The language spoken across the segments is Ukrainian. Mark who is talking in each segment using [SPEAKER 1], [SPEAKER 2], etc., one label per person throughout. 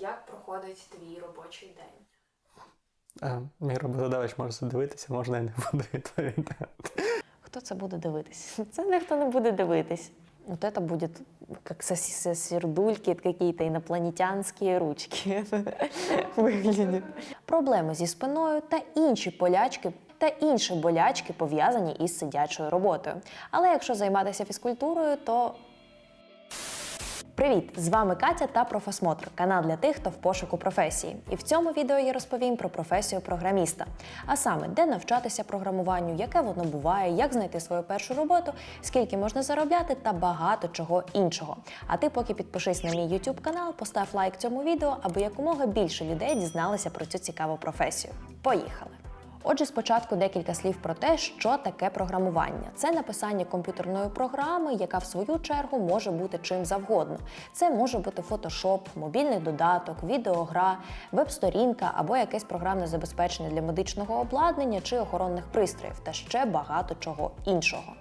[SPEAKER 1] як проходить твій робочий день?
[SPEAKER 2] Е, Мій роботодавець може це дивитися, можна і не буду відповідати.
[SPEAKER 3] Хто це буде дивитись? Це ніхто не буде дивитись. Вот это будет как со, со сердульки, какие-то инопланетянські ручки виглядять. Проблеми зі спиною та інші полячки та інші болячки пов'язані із сидячою роботою. Але якщо займатися фізкультурою, то Привіт! З вами Катя та Профосмотр, канал для тих, хто в пошуку професії. І в цьому відео я розповім про професію програміста, а саме, де навчатися програмуванню, яке воно буває, як знайти свою першу роботу, скільки можна заробляти та багато чого іншого. А ти поки підпишись на мій YouTube канал, постав лайк цьому відео, аби якомога більше людей дізналися про цю цікаву професію. Поїхали! Отже, спочатку декілька слів про те, що таке програмування. Це написання комп'ютерної програми, яка в свою чергу може бути чим завгодно. Це може бути фотошоп, мобільний додаток, відеогра, веб-сторінка або якесь програмне забезпечення для медичного обладнання чи охоронних пристроїв, та ще багато чого іншого.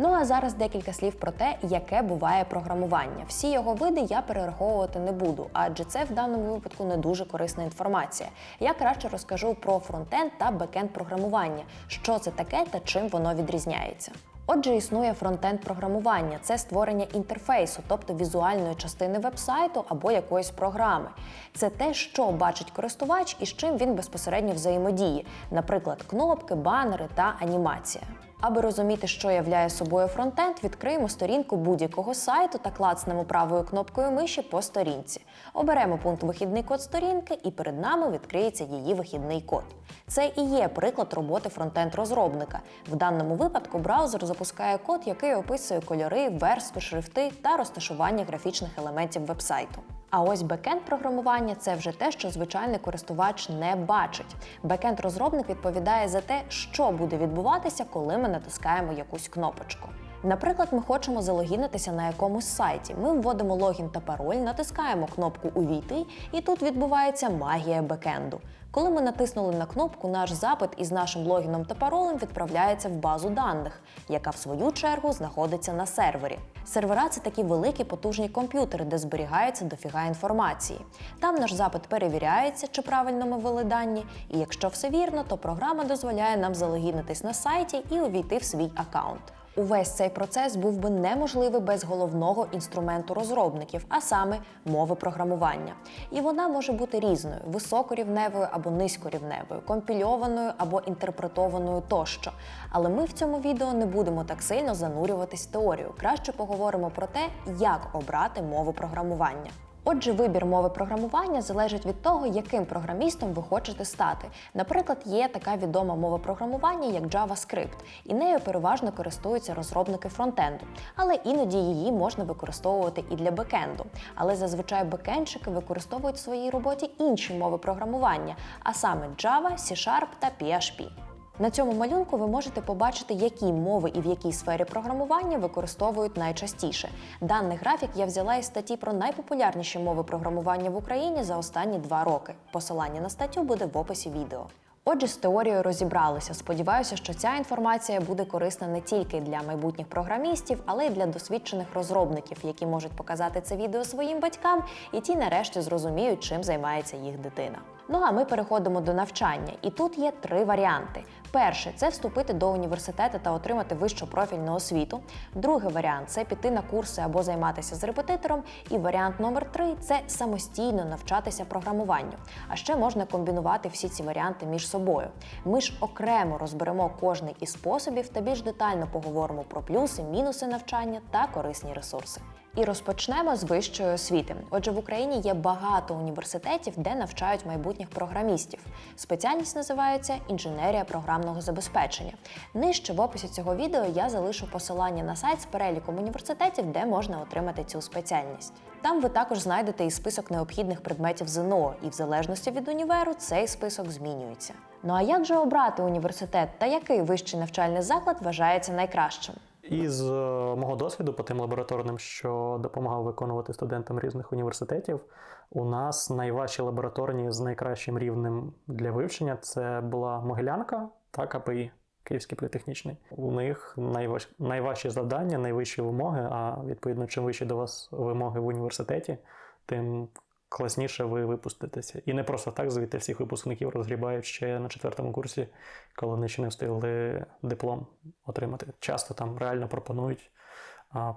[SPEAKER 3] Ну а зараз декілька слів про те, яке буває програмування. Всі його види я перераховувати не буду, адже це в даному випадку не дуже корисна інформація. Я краще розкажу про фронтенд та бекенд програмування, що це таке та чим воно відрізняється. Отже, існує фронтенд програмування це створення інтерфейсу, тобто візуальної частини вебсайту або якоїсь програми. Це те, що бачить користувач і з чим він безпосередньо взаємодіє, наприклад, кнопки, банери та анімація. Аби розуміти, що являє собою фронтенд, відкриємо сторінку будь-якого сайту та клацнемо правою кнопкою миші по сторінці. Оберемо пункт вихідний код сторінки, і перед нами відкриється її вихідний код. Це і є приклад роботи фронтенд-розробника. В даному випадку браузер запускає код, який описує кольори, верстви, шрифти та розташування графічних елементів вебсайту. А ось бекенд програмування це вже те, що звичайний користувач не бачить. Бекенд розробник відповідає за те, що буде відбуватися, коли ми натискаємо якусь кнопочку. Наприклад, ми хочемо залогінитися на якомусь сайті. Ми вводимо логін та пароль, натискаємо кнопку Увійти, і тут відбувається магія бекенду. Коли ми натиснули на кнопку, наш запит із нашим логіном та паролем відправляється в базу даних, яка в свою чергу знаходиться на сервері. Сервера це такі великі потужні комп'ютери, де зберігається дофіга інформації. Там наш запит перевіряється, чи правильно ми ввели дані, і якщо все вірно, то програма дозволяє нам залогінитись на сайті і увійти в свій аккаунт. Увесь цей процес був би неможливий без головного інструменту розробників, а саме мови програмування. І вона може бути різною: високорівневою або низькорівневою, компільованою або інтерпретованою тощо. Але ми в цьому відео не будемо так сильно занурюватись в теорію. Краще поговоримо про те, як обрати мову програмування. Отже, вибір мови програмування залежить від того, яким програмістом ви хочете стати. Наприклад, є така відома мова програмування, як JavaScript, і нею переважно користуються розробники фронтенду. Але іноді її можна використовувати і для бекенду. Але зазвичай бекендщики використовують в своїй роботі інші мови програмування, а саме Java, C-Sharp та PHP. На цьому малюнку ви можете побачити, які мови і в якій сфері програмування використовують найчастіше. Даний графік я взяла із статті про найпопулярніші мови програмування в Україні за останні два роки. Посилання на статтю буде в описі відео. Отже, з теорією розібралися. Сподіваюся, що ця інформація буде корисна не тільки для майбутніх програмістів, але й для досвідчених розробників, які можуть показати це відео своїм батькам, і ті нарешті зрозуміють, чим займається їх дитина. Ну а ми переходимо до навчання, і тут є три варіанти. Перший це вступити до університету та отримати вищу профільну освіту. Другий варіант це піти на курси або займатися з репетитором. І варіант номер три це самостійно навчатися програмуванню. А ще можна комбінувати всі ці варіанти між собою. Ми ж окремо розберемо кожний із способів та більш детально поговоримо про плюси, мінуси навчання та корисні ресурси. І розпочнемо з вищої освіти. Отже, в Україні є багато університетів, де навчають майбутніх програмістів. Спеціальність називається інженерія програмного забезпечення. Нижче в описі цього відео я залишу посилання на сайт з переліком університетів, де можна отримати цю спеціальність. Там ви також знайдете і список необхідних предметів ЗНО, і в залежності від універу цей список змінюється. Ну а як же обрати університет та який вищий навчальний заклад вважається найкращим?
[SPEAKER 2] Із е, мого досвіду по тим лабораторним, що допомагав виконувати студентам різних університетів, у нас найважчі лабораторні з найкращим рівнем для вивчення це була Могилянка та КПІ. Київський політехнічний. У них найваж... найважчі завдання, найвищі вимоги. А відповідно, чим вищі до вас вимоги в університеті, тим класніше ви випуститеся. І не просто так звідти всіх випускників розгрібають ще на четвертому курсі, коли вони ще не встигли диплом отримати. Часто там реально пропонують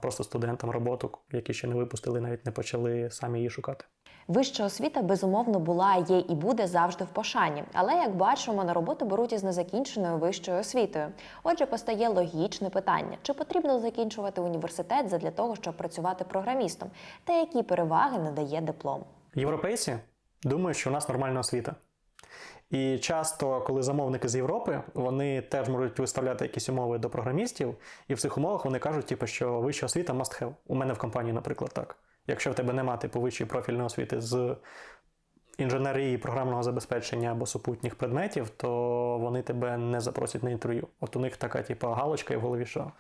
[SPEAKER 2] просто студентам роботу, які ще не випустили, навіть не почали самі її шукати.
[SPEAKER 3] Вища освіта безумовно була, є і буде завжди в пошані. Але як бачимо, на роботу беруть із незакінченою вищою освітою. Отже, постає логічне питання: чи потрібно закінчувати університет задля того, щоб працювати програмістом, та які переваги надає диплом?
[SPEAKER 2] Європейці думають, що у нас нормальна освіта. І часто, коли замовники з Європи, вони теж можуть виставляти якісь умови до програмістів, і в цих умовах вони кажуть, типу, що вища освіта must have. У мене в компанії, наприклад, так. Якщо в тебе немає типу, вищої профільної освіти з інженерії, програмного забезпечення або супутніх предметів, то вони тебе не запросять на інтерв'ю. От у них така, типу, галочка і в голові, що.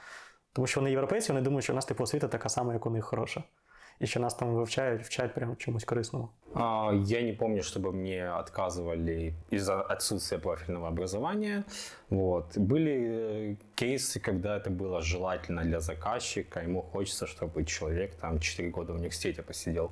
[SPEAKER 2] Тому що вони європейці, вони думають, що у нас типу освіта така сама, як у них хороша. І що нас там вивчають, вчать прямо чомусь корисному.
[SPEAKER 4] А, Я не помню, чтобы мне отказывали из-за отсутствия профильного образования. Вот. Были э, кейсы, когда это было желательно для заказчика, ему хочется, чтобы человек там 4 года в университете посидел.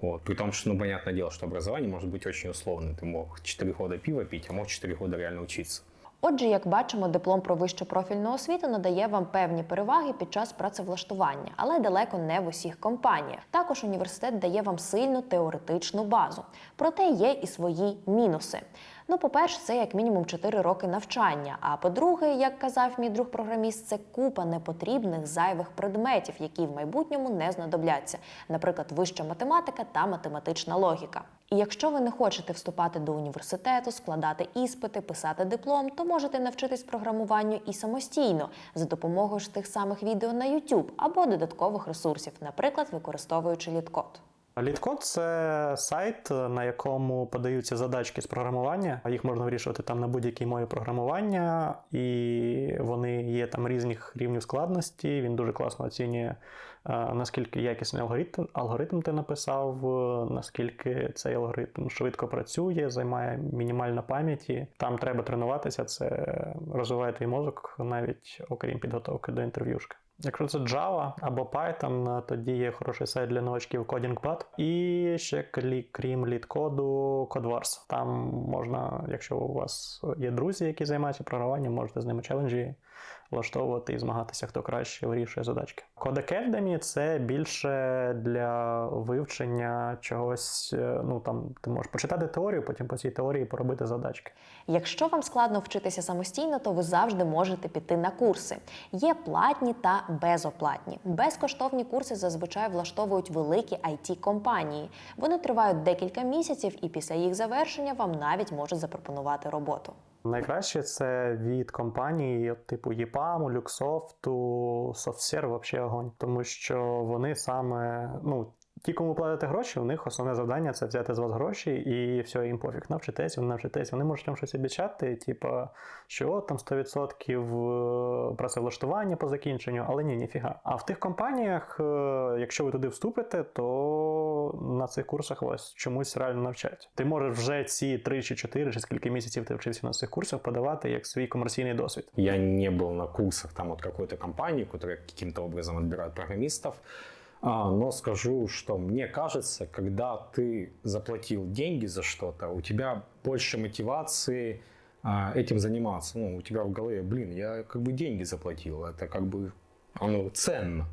[SPEAKER 4] Вот. При том, что, ну, понятное дело, что образование может быть очень условным. Ты мог 4 года пиво пить, а мог 4 года реально учиться.
[SPEAKER 3] Отже, як бачимо, диплом про вищу профільну освіту надає вам певні переваги під час працевлаштування, але далеко не в усіх компаніях. Також університет дає вам сильну теоретичну базу. Проте є і свої мінуси. Ну, по-перше, це як мінімум 4 роки навчання. А по-друге, як казав мій друг програміст, це купа непотрібних зайвих предметів, які в майбутньому не знадобляться, наприклад, вища математика та математична логіка. І якщо ви не хочете вступати до університету, складати іспити, писати диплом, то можете навчитись програмуванню і самостійно за допомогою ж тих самих відео на YouTube або додаткових ресурсів, наприклад, використовуючи літкод.
[SPEAKER 2] Літкод це сайт, на якому подаються задачки з програмування. Їх можна вирішувати там на будь-якій мові програмування, і вони є там різних рівнів складності. Він дуже класно оцінює, наскільки якісний алгоритм, алгоритм ти написав, е, наскільки цей алгоритм швидко працює, займає мінімально пам'яті. Там треба тренуватися, це розвиває твій мозок, навіть окрім підготовки до інтерв'юшки. Якщо це Java або Python, тоді є хороший сайт для новачків CodingPad. І ще крім літкоду CodeWars. Там можна, якщо у вас є друзі, які займаються програмуванням, можете з ними челенджі влаштовувати і змагатися, хто краще вирішує задачки. Code це більше для вивчення чогось. е, Ну там ти можеш почитати теорію, потім по цій теорії поробити задачки.
[SPEAKER 3] Якщо вам складно вчитися самостійно, то ви завжди можете піти на курси. Є платні та безоплатні. Безкоштовні курси зазвичай влаштовують великі it компанії Вони тривають декілька місяців, і після їх завершення вам навіть можуть запропонувати роботу.
[SPEAKER 2] Найкраще це від компаній типу EPAM, Люксофту, SoftServe, взагалі огонь. Тому що вони саме, ну, ті, кому платите гроші, у них основне завдання це взяти з вас гроші і все, їм пофіг. Навчитесь, вони навчитесь. Вони можуть вам щось обіцяти, типу, що там 100% працевлаштування по закінченню, але ні, ніфіга. А в тих компаніях, е, якщо ви туди вступите, то на цих курсах вас чомусь реально навчать. Ти можеш вже ці 3 чи 4, чи скільки місяців ти вчився на цих курсах, подавати як свій комерційний досвід.
[SPEAKER 4] Я не был на курсах там от какой-то компании, которая каким-то образом отбирает программистов. А, но скажу, что мне кажется, когда ты заплатил деньги за что-то, у тебя больше мотивации а, этим заниматься. Ну, у тебя в голове, блин, я как бы деньги заплатил, это как бы оно ценно.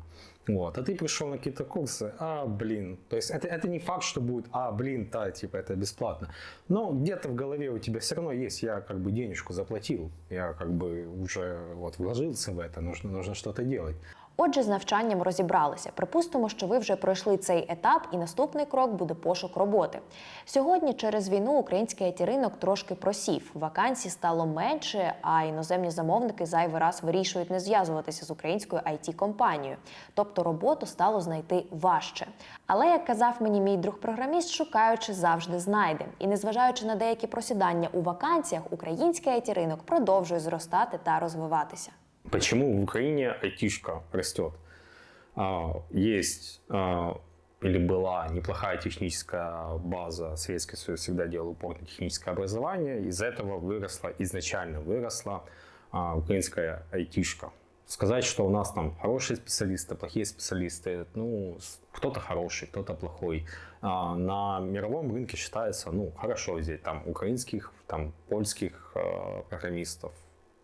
[SPEAKER 4] Вот, а ты пришел на какие-то курсы, а, блин, то есть это, это не факт, что будет, а, блин, да, типа это бесплатно. Но где-то в голове у тебя все равно есть, я как бы денежку заплатил, я как бы уже вот вложился в это, нужно, нужно что-то делать.
[SPEAKER 3] Отже, з навчанням розібралися. Припустимо, що ви вже пройшли цей етап, і наступний крок буде пошук роботи. Сьогодні через війну український it ринок трошки просів. Вакансій стало менше, а іноземні замовники зайвий раз вирішують не зв'язуватися з українською it компанією Тобто роботу стало знайти важче. Але як казав мені мій друг-програміст, шукаючи завжди знайде. І незважаючи на деякі просідання у вакансіях, український it ринок продовжує зростати та розвиватися.
[SPEAKER 4] Почему в Украине айтишка растет? А, Есть а, или была неплохая техническая база. Советский Союз всегда делал упор на техническое образование. Из этого выросла, изначально выросла а, украинская айтишка. сказать, что у нас там хорошие специалисты, плохие специалисты, ну, кто-то хороший, кто-то плохой. На мировом рынке считается, ну, хорошо взять там украинских, там польских программистов.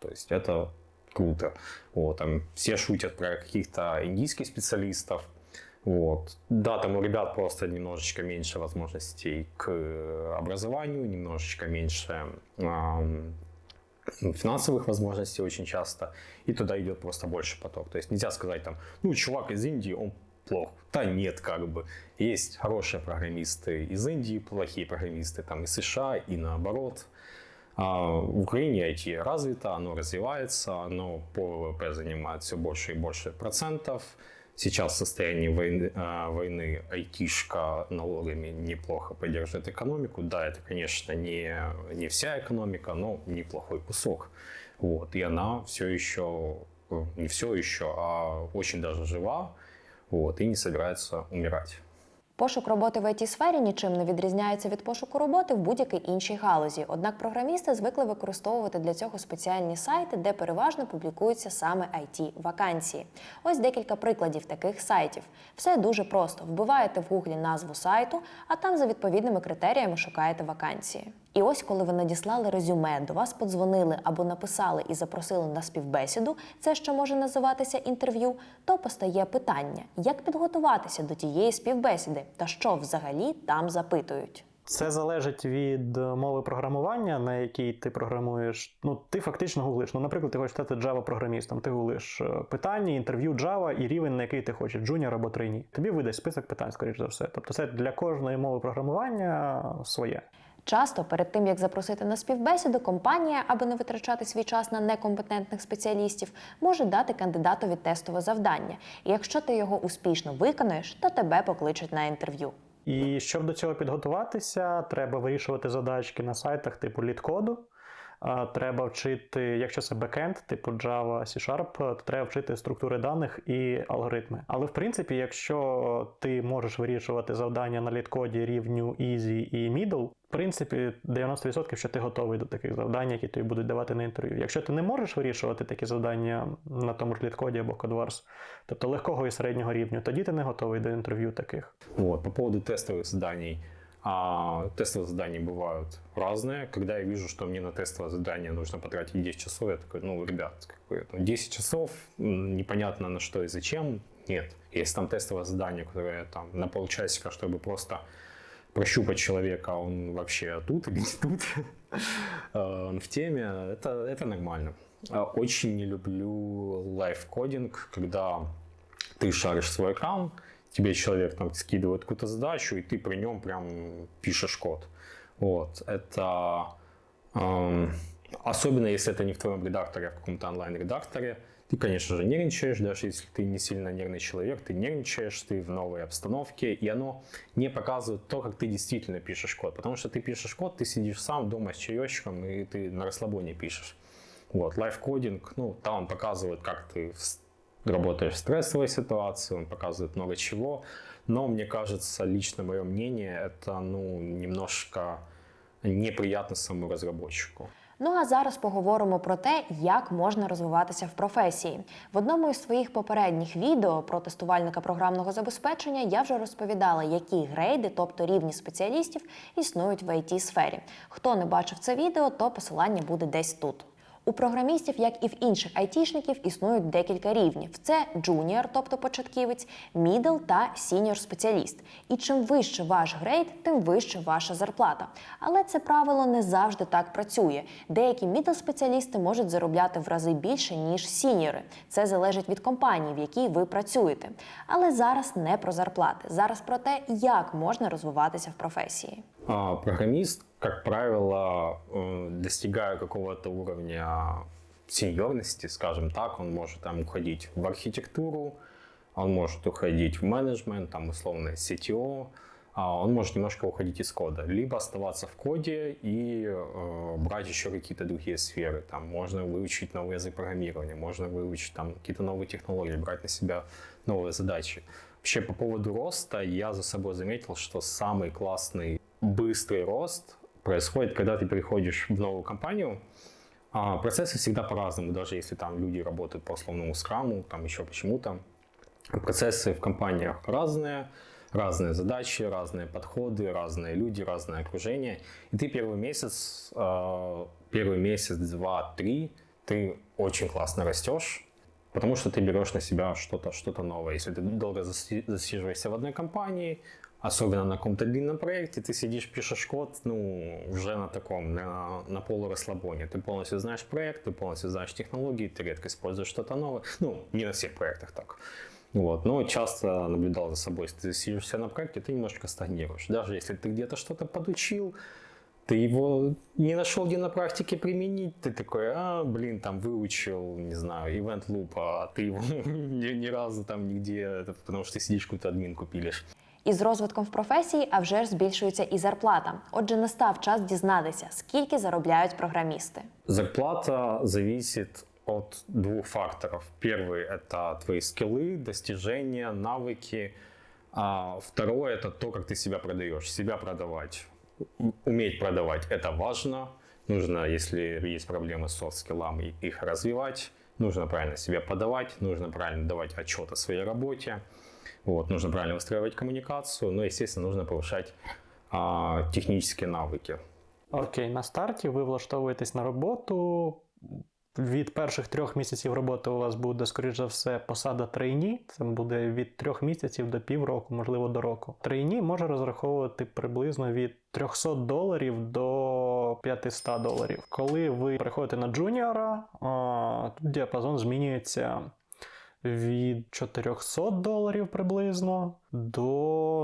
[SPEAKER 4] То есть это круто. Вот, там все шутят про каких-то индийских специалистов. Вот. Да, там у ребят просто немножечко меньше возможностей к образованию, немножечко меньше ам, финансовых возможностей очень часто, и туда идет просто больше поток. То есть нельзя сказать там, ну, чувак из Индии, он плох. Да нет, как бы. Есть хорошие программисты из Индии, плохие программисты там из США и наоборот. А в Украине IT развито, оно развивается, оно по ВВП занимает все больше и больше процентов. Сейчас в состоянии войны, а, войны айтишка налогами неплохо поддерживает экономику. Да, это, конечно, не, не вся экономика, но неплохой кусок. Вот. И она все еще, э, не все еще, а очень даже жива вот, и не собирается умирать.
[SPEAKER 3] Пошук роботи в it сфері нічим не відрізняється від пошуку роботи в будь-якій іншій галузі. Однак програмісти звикли використовувати для цього спеціальні сайти, де переважно публікуються саме it вакансії. Ось декілька прикладів таких сайтів. Все дуже просто: вбиваєте в гуглі назву сайту, а там за відповідними критеріями шукаєте вакансії. І ось, коли ви надіслали резюме, до вас подзвонили або написали і запросили на співбесіду, це що може називатися інтерв'ю, то постає питання, як підготуватися до тієї співбесіди та що взагалі там запитують.
[SPEAKER 2] Це залежить від мови програмування, на якій ти програмуєш. Ну, ти фактично гуглиш. Ну, наприклад, ти хочеш стати Java-програмістом. Ти гуглиш е, питання, інтерв'ю Java і рівень, на який ти хочеш, джуніор або трейні. Тобі видасть список питань, скоріш за все. Тобто, це для кожної мови програмування своє.
[SPEAKER 3] Часто перед тим як запросити на співбесіду, компанія, аби не витрачати свій час на некомпетентних спеціалістів, може дати кандидатові тестове завдання. І якщо ти його успішно виконаєш, то тебе покличуть на інтерв'ю.
[SPEAKER 2] І щоб до цього підготуватися, треба вирішувати задачки на сайтах типу літкоду. Треба вчити, якщо це бекенд, типу Java, C-Sharp, то треба вчити структури даних і алгоритми. Але в принципі, якщо ти можеш вирішувати завдання на літкоді рівню Easy і Middle, в принципі, 90% що ти готовий до таких завдань, які тобі будуть давати на інтерв'ю. Якщо ти не можеш вирішувати такі завдання на тому ж літкоді або CodeWars, тобто легкого і середнього рівню, тоді ти не готовий до інтерв'ю таких.
[SPEAKER 4] Вот. По поводу тестовых заданий. А, тестовые задания бывают разные. Когда я вижу, что мне на тестовое задание нужно потратить 10 часов, я такой, ну, ребят, как бы, ну, 10 часов, м, непонятно на что и зачем, нет. Если там тестовое задание, которое там на полчасика, чтобы просто прощупать человека, он вообще тут или не тут, э, он в теме, это, это нормально. А, Очень не люблю лайфкодинг, когда ты шаришь свой экран, тебе человек там скидывает какую-то задачу, и ты при нем прям пишешь код. Вот, это эм, особенно если это не в твоем редакторе, а в каком-то онлайн-редакторе, ты, конечно же, нервничаешь, даже если ты не сильно нервный человек, ты нервничаешь, ты в новой обстановке, и оно не показывает то, как ты действительно пишешь код. Потому что ты пишешь код, ты сидишь сам дома с чаечком, и ты на расслабоне пишешь. Вот, лайфкодинг, ну, там показывает, как ты работаешь в стрессовой ситуации, он показывает много чего, но мне кажется, лично мое мнение, это, ну, немножко неприятно самому разработчику.
[SPEAKER 3] Ну а зараз поговоримо про те, як можна розвиватися в професії. В одному із своїх попередніх відео про тестувальника програмного забезпечення я вже розповідала, які грейди, тобто рівні спеціалістів, існують в it сфері. Хто не бачив це відео, то посилання буде десь тут. У програмістів, як і в інших айтішників, існують декілька рівнів: це джуніор, тобто початківець, мідл та сіньор спеціаліст. І чим вище ваш грейд, тим вище ваша зарплата. Але це правило не завжди так працює. Деякі мідл спеціалісти можуть заробляти в рази більше ніж сіньори. Це залежить від компанії, в якій ви працюєте. Але зараз не про зарплати, зараз про те, як можна розвиватися в професії.
[SPEAKER 4] А, Программист, как правило, э, достигая какого-то уровня сеньорности, скажем так, он может там уходить в архитектуру, он может уходить в менеджмент, там условно CTO, а он может немножко уходить из кода, либо оставаться в коде и э, брать еще какие-то другие сферы. Там можно выучить новый язык программирования, можно выучить там какие-то новые технологии, брать на себя новые задачи. Вообще по поводу роста я за собой заметил, что самый классный быстрый рост происходит, когда ты переходишь в новую компанию, А процессы всегда по-разному, даже если там люди работают по условному скраму, там еще почему-то. Процессы в компаниях разные, разные задачи, разные подходы, разные люди, разное окружение. И ты первый месяц, э, первый месяц, два, три, ты очень классно растешь, потому что ты берешь на себя что-то что новое. Если ты долго заси- засиживаешься в одной компании, особенно на каком-то длинном проекте, ты сидишь, пишешь код, ну, уже на таком, на, на полурасслабоне. Ты полностью знаешь проект, ты полностью знаешь технологии, ты редко используешь что-то новое. Ну, не на всех проектах так. Вот. Но часто наблюдал за собой, если ты сидишься на проекте, ты немножко стагнируешь. Даже если ты где-то что-то подучил, ты его не нашел где на практике применить, ты такой, а, блин, там выучил, не знаю, event loop, а ты его ни, ни разу там нигде, это потому что ты сидишь какую-то админку пилишь.
[SPEAKER 3] Із розвитком в професії, а вже ж збільшується і зарплата. Отже, настав час дізнатися, скільки заробляють програмісти.
[SPEAKER 4] Зарплата зависит от двух факторов. Первый – это твои скиллы, достижения, навыки. А второе – это то, как ты себя продаешь. Себя продавать, у- Уметь продавать – это важно. Нужно, если есть проблемы с софт-скиллами, их развивать. Нужно правильно себя подавать, нужно правильно давать отчет о своей работе. Вот, нужно правильно выстраивать коммуникацию, но, естественно, нужно повышать а, технические навыки.
[SPEAKER 2] Окей, на старті ви влаштовуєтесь на роботу. Від перших трьох місяців роботи у вас буде, скоріш за все, посада трейні. Це буде від трьох місяців до півроку, можливо, до року. Трейні може розраховувати приблизно від 300 доларів до 500 доларів. Коли ви приходите на джуніора, тут діапазон змінюється від 400 доларів приблизно до,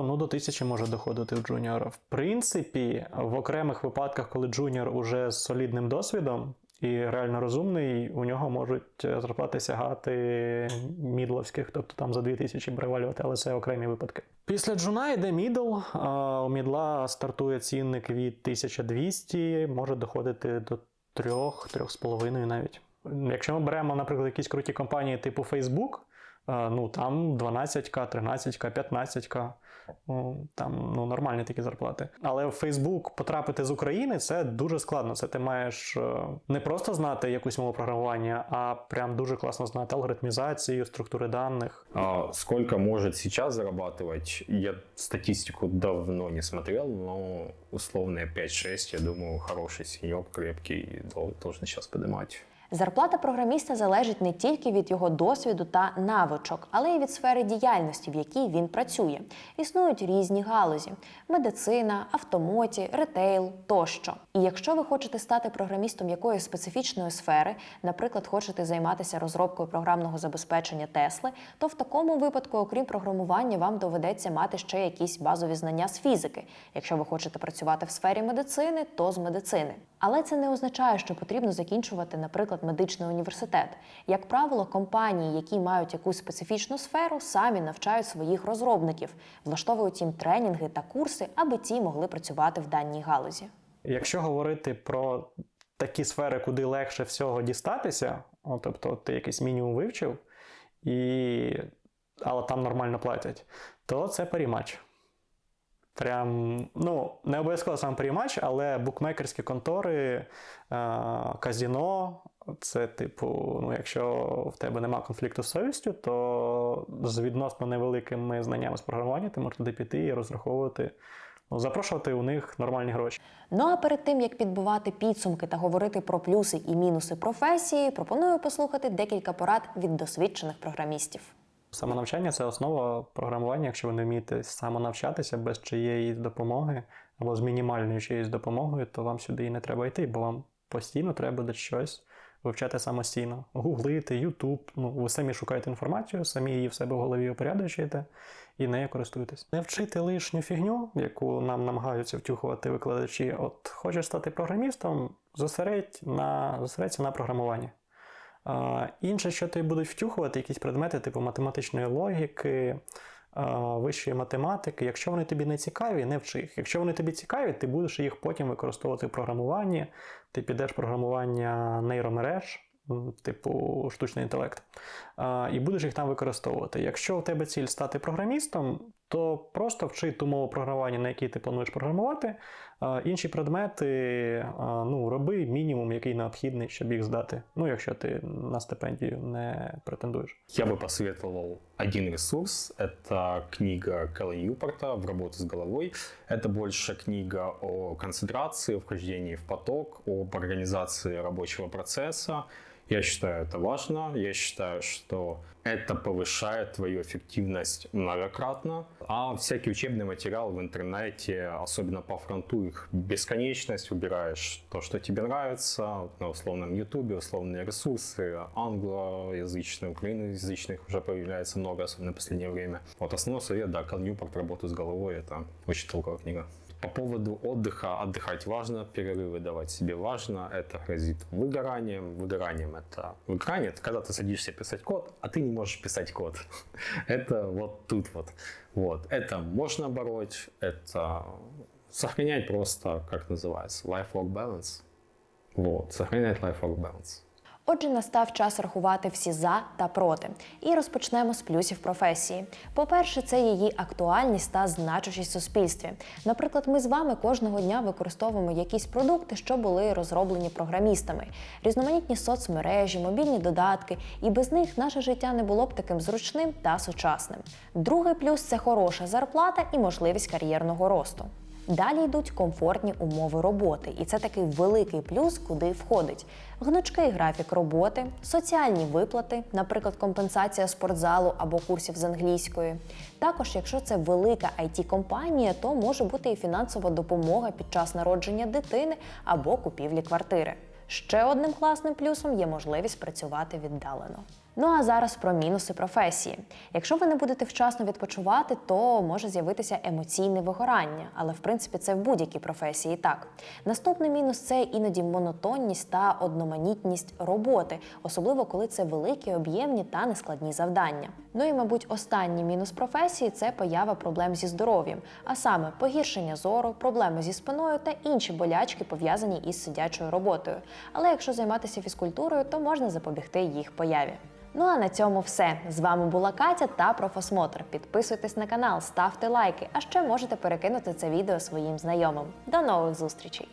[SPEAKER 2] ну, до 1000 може доходити в джуніора. В принципі, в окремих випадках, коли джуніор уже з солідним досвідом і реально розумний, у нього можуть е, зарплати сягати мідловських, тобто там за 2000 перевалювати, але це окремі випадки. Після джуна йде мідл. У мідла стартує цінник від 1200, може доходити до 3-3,5 навіть. Якщо ми беремо, наприклад, якісь круті компанії типу Facebook, е, ну там 12к, 13к, 15к. Там ну, нормальні такі зарплати. Але в Facebook потрапити з України це дуже складно. Це ти маєш е, не просто знати якусь мову програмування, а прям дуже класно знати алгоритмізацію, структури даних.
[SPEAKER 4] А Сколько может сейчас зарабатывать, я статистику давно не смотрел, но условные 5-6, я думаю, хороший сеньор, крепкий, дол- должен сейчас поднимать.
[SPEAKER 3] Зарплата програміста залежить не тільки від його досвіду та навичок, але й від сфери діяльності, в якій він працює. Існують різні галузі: медицина, автомоті, ретейл тощо. І якщо ви хочете стати програмістом якоїсь специфічної сфери, наприклад, хочете займатися розробкою програмного забезпечення Тесли, то в такому випадку, окрім програмування, вам доведеться мати ще якісь базові знання з фізики. Якщо ви хочете працювати в сфері медицини, то з медицини. Але це не означає, що потрібно закінчувати, наприклад, медичний університет. Як правило, компанії, які мають якусь специфічну сферу, самі навчають своїх розробників, влаштовують їм тренінги та курси, аби ті могли працювати в даній галузі.
[SPEAKER 2] Якщо говорити про такі сфери, куди легше всього дістатися, о, тобто ти якийсь мінімум вивчив, і... але там нормально платять, то це парімач. Прям, ну, не обов'язково сам парімач, але букмекерські контори, е, казіно, це, типу, ну, якщо в тебе нема конфлікту з совістю, то з відносно невеликими знаннями з програмування ти можеш туди піти і розраховувати, ну, запрошувати у них нормальні гроші.
[SPEAKER 3] Ну а перед тим як підбивати підсумки та говорити про плюси і мінуси професії, пропоную послухати декілька порад від досвідчених програмістів.
[SPEAKER 2] Самонавчання це основа програмування. Якщо ви не вмієте самонавчатися без чиєїсь допомоги або з мінімальною чиєюсь допомогою, то вам сюди і не треба йти, бо вам постійно треба буде щось вивчати самостійно. Гуглити, Ютуб. Ну, ви самі шукаєте інформацію, самі її в себе в голові упорядочуєте і нею користуєтесь. Не вчити лишню фігню, яку нам намагаються втюхувати викладачі. От хочеш стати програмістом, зосередь на, зосередься на програмуванні. А, Інше, що тобі будуть втюхувати, якісь предмети типу математичної логіки, вищої математики. Якщо вони тобі не цікаві, не вчи їх. Якщо вони тобі цікаві, ти будеш їх потім використовувати в програмуванні. Ти підеш програмування нейромереж, типу штучний інтелект, і будеш їх там використовувати. Якщо у тебе ціль стати програмістом, то просто вчи ту мову програмування, на якій ти плануєш програмувати, Інші предмети, е, ну, роби мінімум, який необхідний, щоб їх здати. Ну, якщо ти на стипендію не претендуєш.
[SPEAKER 4] Я бы посоветовал один ресурс. Это книга Кэлла Ньюпорта «В работу с головой». Это больше книга о концентрации, о вхождении в поток, об организации рабочего процесса. Я считаю это важно. Я считаю, что это повышает твою эффективность многократно. А всякий учебный материал в интернете, особенно по фронту, их бесконечность. Выбираешь то, что тебе нравится. На условном ютубе, условные ресурсы, англоязычные, украиноязычных уже появляется много, особенно в последнее время. Вот основной совет, да, Кал Ньюпорт «Работу с головой» — это очень толковая книга. По поводу отдыха, отдыхать важно, перерывы давать себе важно, это грозит выгоранием. Выгоранием это выгорание, это когда ты садишься писать код, а ты не можешь писать код. Это вот тут вот. Вот. Это можно бороть, это сохранять просто, как называется, life-work balance. Вот, сохранять life-work balance.
[SPEAKER 3] Отже, настав час рахувати всі за та проти. І розпочнемо з плюсів професії. По-перше, це її актуальність та значущість в суспільстві. Наприклад, ми з вами кожного дня використовуємо якісь продукти, що були розроблені програмістами, різноманітні соцмережі, мобільні додатки, і без них наше життя не було б таким зручним та сучасним. Другий плюс це хороша зарплата і можливість кар'єрного росту. Далі йдуть комфортні умови роботи, і це такий великий плюс, куди входить гнучкий графік роботи, соціальні виплати, наприклад, компенсація спортзалу або курсів з англійської. Також, якщо це велика it компанія то може бути і фінансова допомога під час народження дитини або купівлі квартири. Ще одним класним плюсом є можливість працювати віддалено. Ну а зараз про мінуси професії. Якщо ви не будете вчасно відпочивати, то може з'явитися емоційне вигорання, але в принципі це в будь-якій професії так. Наступний мінус це іноді монотонність та одноманітність роботи, особливо коли це великі, об'ємні та нескладні завдання. Ну і, мабуть, останній мінус професії це поява проблем зі здоров'ям, а саме погіршення зору, проблеми зі спиною та інші болячки пов'язані із сидячою роботою. Але якщо займатися фізкультурою, то можна запобігти їх появі. Ну а на цьому все. З вами була Катя та Профосмотр. Підписуйтесь на канал, ставте лайки, а ще можете перекинути це відео своїм знайомим. До нових зустрічей!